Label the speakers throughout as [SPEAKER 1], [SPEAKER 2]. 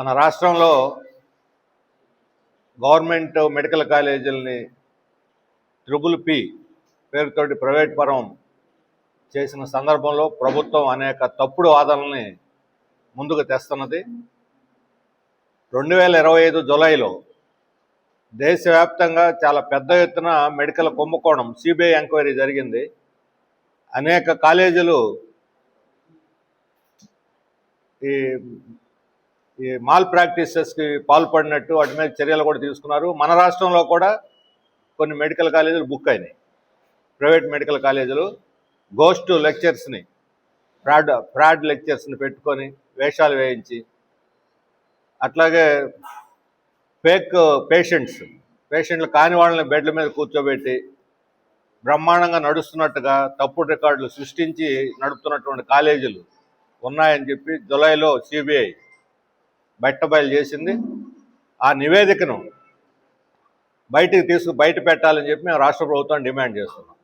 [SPEAKER 1] మన రాష్ట్రంలో government medical కాలేజీలని ట్రిపుల్ పి పేరుతోటి ప్రైవేట్ పరం చేసిన సందర్భంలో ప్రభుత్వం అనేక తప్పుడు వాదనల్ని ముందుకు తెస్తున్నది. రెండు వేల ఇరవై ఐదు జులైలో దేశవ్యాప్తంగా చాలా పెద్ద ఎత్తున మెడికల్ కుంభకోణం సిబిఐ ఎంక్వైరీ జరిగింది. అనేక కాలేజీలు ఈ ఈ మాల్ ప్రాక్టీసెస్కి పాల్పడినట్టు వాటి మీద చర్యలు కూడా తీసుకున్నారు. మన రాష్ట్రంలో కూడా కొన్ని మెడికల్ కాలేజీలు బుక్ అయినాయి. ప్రైవేట్ మెడికల్ కాలేజీలు గోస్ట్ లెక్చర్స్ని ఫ్రాడ్ ఫ్రాడ్ లెక్చర్స్ని పెట్టుకొని వేషాలు వేయించి అట్లాగే ఫేక్ పేషెంట్స్ పేషెంట్లు కాని వాళ్ళని బెడ్ల మీద కూర్చోబెట్టి బ్రహ్మాండంగా నడుస్తున్నట్టుగా తప్పుడు రికార్డులు సృష్టించి నడుపుతున్నటువంటి కాలేజీలు ఉన్నాయని చెప్పి జులైలో సిబిఐ బయటబయలు చేసింది. ఆ నివేదికను బయటికి తీసుకు బయట పెట్టాలని చెప్పి మేము రాష్ట్ర ప్రభుత్వం డిమాండ్ చేస్తున్నాం.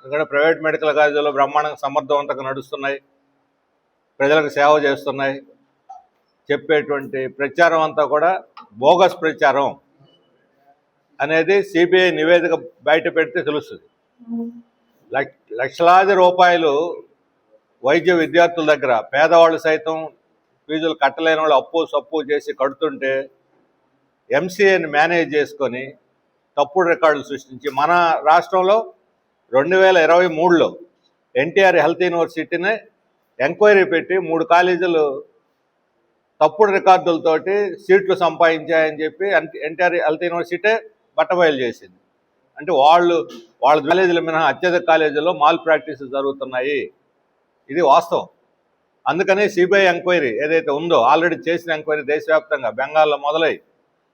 [SPEAKER 1] ఎందుకంటే ప్రైవేట్ మెడికల్ కాలేజీలో బ్రహ్మాండంగా సమర్థవంతంగా నడుస్తున్నాయి. ప్రజలకు సేవ చేస్తున్నాయి. చెప్పేటువంటి ప్రచారం అంతా కూడా బోగస్ ప్రచారం అనేది సిబిఐ నివేదిక బయట పెడితే తెలుస్తుంది. లక్షలాది రూపాయలు వైద్య విద్యార్థుల దగ్గర పేదవాళ్ళు సైతం ఫీజులు కట్టలేని వాళ్ళు అప్పు సప్పు చేసి కడుతుంటే ఎంసీఏని మేనేజ్ చేసుకొని తప్పుడు రికార్డులు సృష్టించి మన రాష్ట్రంలో రెండు వేల ఇరవై మూడులో ఎన్టీఆర్ హెల్త్ యూనివర్సిటీని ఎంక్వైరీ పెట్టి మూడు కాలేజీలు తప్పుడు రికార్డులతోటి సీట్లు సంపాదించాయని చెప్పి ఎన్టీఆర్ హెల్త్ యూనివర్సిటీ బట్టబయలు చేసింది. అంటే వాళ్ళు వాళ్ళ కాలేజీల మినహా అత్యధిక కాలేజీల్లో మాల్ ప్రాక్టీస్ జరుగుతున్నాయి. ఇది వాస్తవం. అందుకని సిబిఐ ఎంక్వైరీ ఏదైతే ఉందో ఆల్రెడీ చేసిన ఎంక్వైరీ దేశవ్యాప్తంగా బెంగాల్లో మొదలై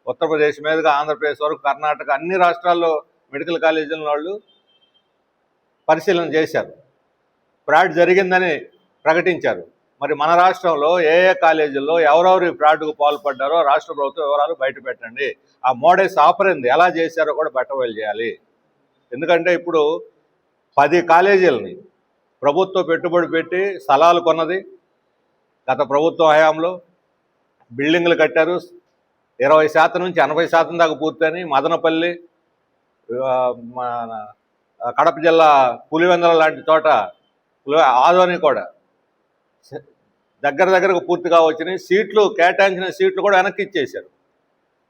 [SPEAKER 1] ఉత్తరప్రదేశ్ మీదుగా ఆంధ్రప్రదేశ్ వరకు కర్ణాటక అన్ని రాష్ట్రాల్లో మెడికల్ కాలేజీల వాళ్ళు పరిశీలన చేశారు. ఫ్రాడ్ జరిగిందని ప్రకటించారు. మరి మన రాష్ట్రంలో ఏ ఏ కాలేజీల్లో ఎవరెవరు ఈ ఫ్రాడ్కు పాల్పడ్డారో రాష్ట్ర ప్రభుత్వం వివరాలు బయట పెట్టండి. ఆ మోడేస్ ఆపరింది ఎలా చేశారో కూడా బట్టబయలు చేయాలి. ఎందుకంటే ఇప్పుడు పది కాలేజీలని ప్రభుత్వం పెట్టుబడి పెట్టి స్థలాలు కొన్నది గత ప్రభుత్వ హయాంలో బిల్డింగ్లు కట్టారు. ఇరవై శాతం నుంచి ఎనభై శాతం దాకా పూర్తని మదనపల్లి మన కడప జిల్లా పులివెందల లాంటి చోట పులి- ఆదోని కూడా దగ్గర దగ్గరకు పూర్తిగా వచ్చినాయి. సీట్లు కేటాయించిన సీట్లు కూడా వెనక్కి ఇచ్చేశారు.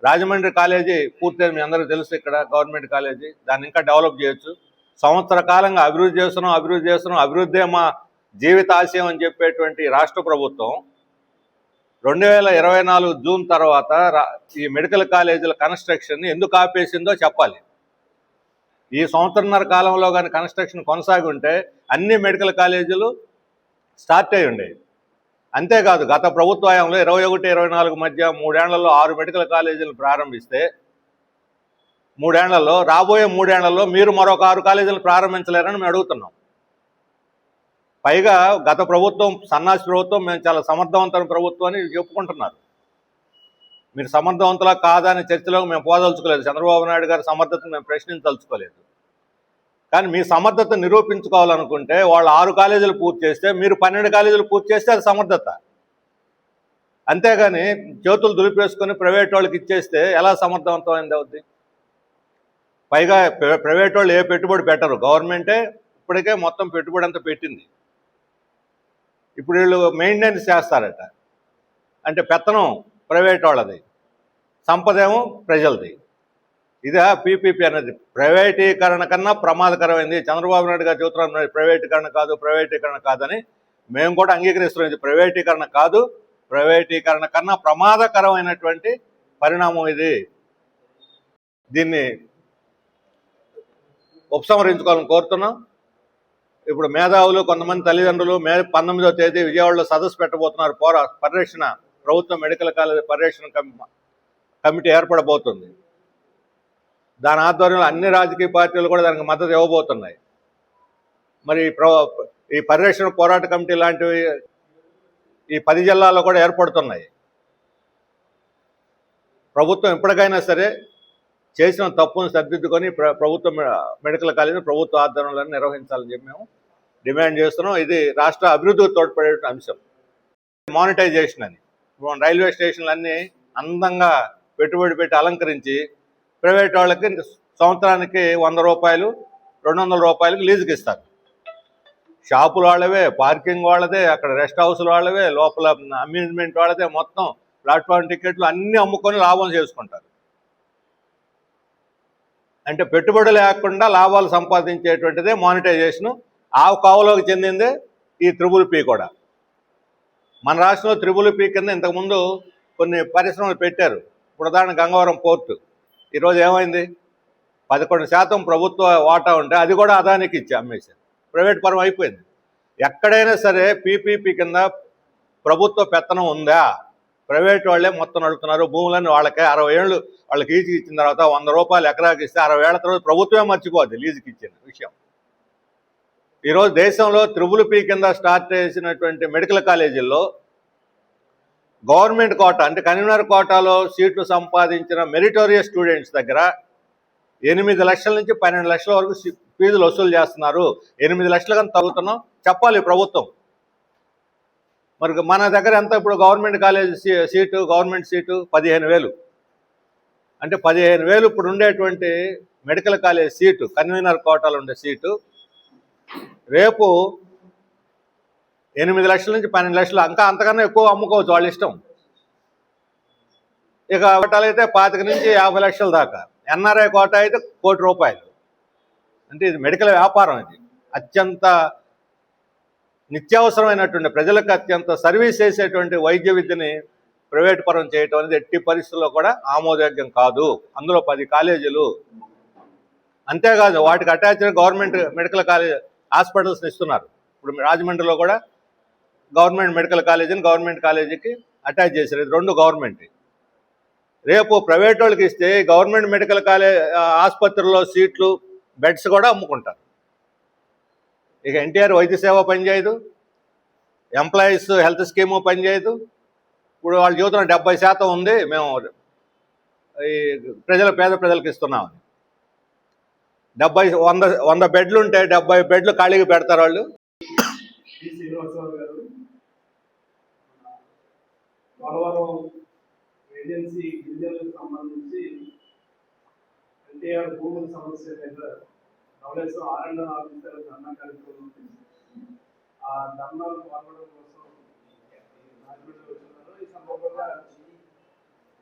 [SPEAKER 1] రాజమండ్రి కాలేజీ పూర్తయింది. మీ అందరికీ తెలుసు ఇక్కడ గవర్నమెంట్ కాలేజీ. దాన్ని ఇంకా డెవలప్ చేయొచ్చు. సంవత్సర కాలంగా అభివృద్ధి చేస్తున్నాం అభివృద్ధి చేస్తున్నాం. అభివృద్ధి మా జీవితాశయం అని చెప్పేటువంటి రాష్ట్ర ప్రభుత్వం రెండు వేల ఇరవై నాలుగు జూన్ తర్వాత ఈ మెడికల్ కాలేజీల కన్స్ట్రక్షన్ ఎందుకు ఆపేసిందో చెప్పాలి. ఈ సంవత్సరంన్నర కాలంలో కానీ కన్స్ట్రక్షన్ కొనసాగి ఉంటే అన్ని మెడికల్ కాలేజీలు స్టార్ట్ అయి ఉండేవి అంతేకాదు గత ప్రభుత్వ హయాంలో ఇరవై ఒకటి ఇరవై నాలుగు మధ్య మూడేళ్ళలో ఆరు మెడికల్ కాలేజీలు ప్రారంభిస్తే మూడేళ్ళలో రాబోయే మూడేళ్ళలో మీరు మరొక ఆరు కాలేజీలు ప్రారంభించలేరని మేము అడుగుతున్నాం. పైగా గత ప్రభుత్వం సన్నాసి ప్రభుత్వం మేము చాలా సమర్థవంతమైన ప్రభుత్వం అని చెప్పుకుంటున్నారు. మీరు సమర్థవంతులా కాదని చర్చలకు చర్చలోకి మేము పోదలుచుకోలేదు. చంద్రబాబు నాయుడు గారి సమర్థతను మేము ప్రశ్నించదలుచుకోలేదు. కానీ మీ సమర్థత నిరూపించుకోవాలనుకుంటే వాళ్ళు ఆరు కాలేజీలు పూర్తి చేస్తే మీరు పన్నెండు కాలేజీలు పూర్తి చేస్తే అది సమర్థత. అంతేగాని చేతులు దులిపేసుకొని ప్రైవేట్ వాళ్ళకి ఇచ్చేస్తే ఎలా సమర్థవంతమైంది అవుద్ది? పైగా ప్ర- ప్రైవేట్ వాళ్ళు ఏ పెట్టుబడి పెట్టరు. గవర్నమెంటే ఇప్పటికే మొత్తం పెట్టుబడి అంతా పెట్టింది. ఇప్పుడు వీళ్ళు మెయింటెనెన్స్ చేస్తారట. అంటే పెత్తనం ప్రైవేట్ వాళ్ళది సంపదేమో ప్రజలది. ఇదా పీపీపీ అనేది ప్రైవేటీకరణ కన్నా ప్రమాదకరమైంది. చంద్రబాబు నాయుడు గారు చెబుతున్నారు ప్రైవేటీకరణ కాదు ప్రైవేటీకరణ కాదని మేము కూడా అంగీకరిస్తున్నాం. ఇది ప్రైవేటీకరణ కాదు ప్రైవేటీకరణ కన్నా ప్రమాదకరమైనటువంటి పరిణామం ఇది. దీన్ని ఉపసంహరించుకోవాలని కోరుతున్నాం. ఇప్పుడు మేధావులు కొంతమంది తల్లిదండ్రులు మే పంతొమ్మిదవ తేదీ విజయవాడలో సదస్సు పెట్టబోతున్నారు. పోరా పరిరక్షణ ప్రభుత్వ మెడికల్ కాలేజ్ పరిరక్షణ కమి- కమిటీ ఏర్పడబోతుంది. దాని ఆధ్వర్యంలో అన్ని రాజకీయ పార్టీలు కూడా దానికి మద్దతు ఇవ్వబోతున్నాయి. మరి ప్ర ఈ పరిరక్షణ పోరాట కమిటీ లాంటివి ఈ పది జిల్లాల్లో కూడా ఏర్పడుతున్నాయి. ప్రభుత్వం ఎప్పటికైనా సరే చేసిన తప్పును సరిదిద్దుకొని ప్ర ప్రభుత్వ మెడికల్ కాలేజీ ప్రభుత్వ ఆధ్వర్యంలో నిర్వహించాలని చెప్పి మేము డిమాండ్ చేస్తున్నాం. ఇది రాష్ట్ర అభివృద్ధికి తోడ్పడే అంశం. మానిటైజేషన్ అని. రైల్వే స్టేషన్లన్నీ అందంగా పెట్టుబడి పెట్టి అలంకరించి ప్రైవేట్ వాళ్ళకి సంవత్సరానికి వంద రూపాయలు రెండు వందల రూపాయలకి లీజుకి ఇస్తారు. షాపులు వాళ్ళవే పార్కింగ్ వాళ్ళదే అక్కడ రెస్ట్ హౌస్ల వాళ్ళవే లోపల అమ్యూజ్మెంట్ వాళ్ళదే మొత్తం ప్లాట్ఫామ్ టికెట్లు అన్నీ అమ్ముకొని లాభం చేసుకుంటారు. అంటే పెట్టుబడి లేకుండా లాభాలు సంపాదించేటువంటిదే మానిటైజేషన్ ఆ కావులోకి చెందిందే ఈ త్రిబుల్ పీ కూడా. మన రాష్ట్రంలో త్రిబుల్ పీ కింద ఇంతకుముందు కొన్ని పరిశ్రమలు పెట్టారు. ఇప్పుడు ఉదాహరణ గంగవరం పోర్టు. ఈరోజు ఏమైంది? పదకొండు శాతం ప్రభుత్వ వాటా ఉంటే అది కూడా అదానికి ఇచ్చి అమ్మేశారు. ప్రైవేట్ పరం అయిపోయింది. ఎక్కడైనా సరే పీపీపీ కింద ప్రభుత్వ పెత్తనం ఉందా? ప్రైవేట్ వాళ్ళే మొత్తం నడుపుతున్నారు. భూములన్నీ వాళ్ళకే అరవై ఏళ్ళు వాళ్ళకి లీజుకి ఇచ్చిన తర్వాత వంద రూపాయలు ఎకరాకి ఇస్తే అరవై ఏళ్ళ తర్వాత ప్రభుత్వమే మర్చిపోద్ది లీజుకి ఇచ్చిన విషయం. ఈరోజు దేశంలో త్రిబుల్ పీ కింద స్టార్ట్ చేసినటువంటి మెడికల్ కాలేజీల్లో గవర్నమెంట్ కోట అంటే కన్వీనర్ కోటాలో సీట్లు సంపాదించిన మెరిటోరియస్ స్టూడెంట్స్ దగ్గర ఎనిమిది లక్షల నుంచి పన్నెండు లక్షల వరకు ఫీజులు వసూలు చేస్తున్నారు. ఎనిమిది లక్షలు కానీ తగ్గుతున్నాం. చెప్పాలి ప్రభుత్వం. మరి మన దగ్గర ఎంత? ఇప్పుడు government college seat government seat పదిహేను వేలు. అంటే పదిహేను వేలు ఇప్పుడు ఉండేటువంటి మెడికల్ కాలేజ్ సీటు కన్వీనర్ కోటాలో ఉండే సీటు రేపు ఎనిమిది లక్షల నుంచి పన్నెండు లక్షలు ఇంకా అంతకన్నా ఎక్కువ అమ్ముకోవచ్చు వాళ్ళ ఇష్టం. ఇక కోటాలు అయితే పాతిక నుంచి యాభై లక్షల దాకా. ఎన్ఆర్ఐ కోట అయితే కోటి రూపాయలు. అంటే ఇది మెడికల్ వ్యాపారం ఇది. అత్యంత నిత్యావసరమైనటువంటి ప్రజలకు అత్యంత సర్వీస్ చేసేటువంటి వైద్య విద్యని ప్రైవేట్ పరం చేయటం అనేది ఎట్టి పరిస్థితుల్లో కూడా ఆమోదయోగ్యం కాదు. అందులో పది కాలేజీలు అంతేకాదు వాటికి అటాచ్డ్ గవర్నమెంట్ మెడికల్ కాలేజ్ హాస్పిటల్స్ని ఇస్తున్నారు. ఇప్పుడు రాజమండ్రిలో కూడా గవర్నమెంట్ మెడికల్ కాలేజీని గవర్నమెంట్ కాలేజీకి అటాచ్ చేశారు. ఇది రెండు గవర్నమెంట్. రేపు ప్రైవేట్ వాళ్ళకి ఇస్తే గవర్నమెంట్ మెడికల్ కాలేజ్ ఆసుపత్రిలో సీట్లు బెడ్స్ కూడా అమ్ముకుంటారు. ఇక ఎన్టీఆర్ వైద్య సేవ పనిచేయదు ఎంప్లాయీస్ హెల్త్ స్కీము పనిచేయదు. ఇప్పుడు వాళ్ళ జీవితంలో డెబ్బై శాతం ఉంది మేము ఈ ప్రజల పేద ప్రజలకు ఇస్తున్నామని. డెబ్బై వంద వంద బెడ్లు ఉంటే డెబ్బై బెడ్లు ఖాళీగా పెడతారు వాళ్ళు.
[SPEAKER 2] ఏజెన్సీ సంబంధించి ఎన్టీఆర్ భూముల సమస్య మీద కవలేసు ఆర్ఎండ్ ఆఫీసర్ ధర్నా కార్యక్రమం ఆ ధర్నాలు పాల్గొనడం కోసం రాజమండ్రి వచ్చినారు. ఈ సందర్భంగా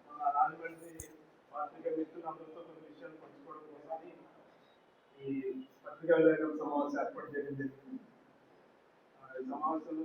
[SPEAKER 2] మన రాజమండ్రి పాత్రిక మిత్రులందరితో కొన్ని విషయాలు పంచుకోవడం కోసం ఈ పత్రికా విలేకరుల సమావేశం ఏర్పాటు చేయడం జరిగింది. సమావేశంలో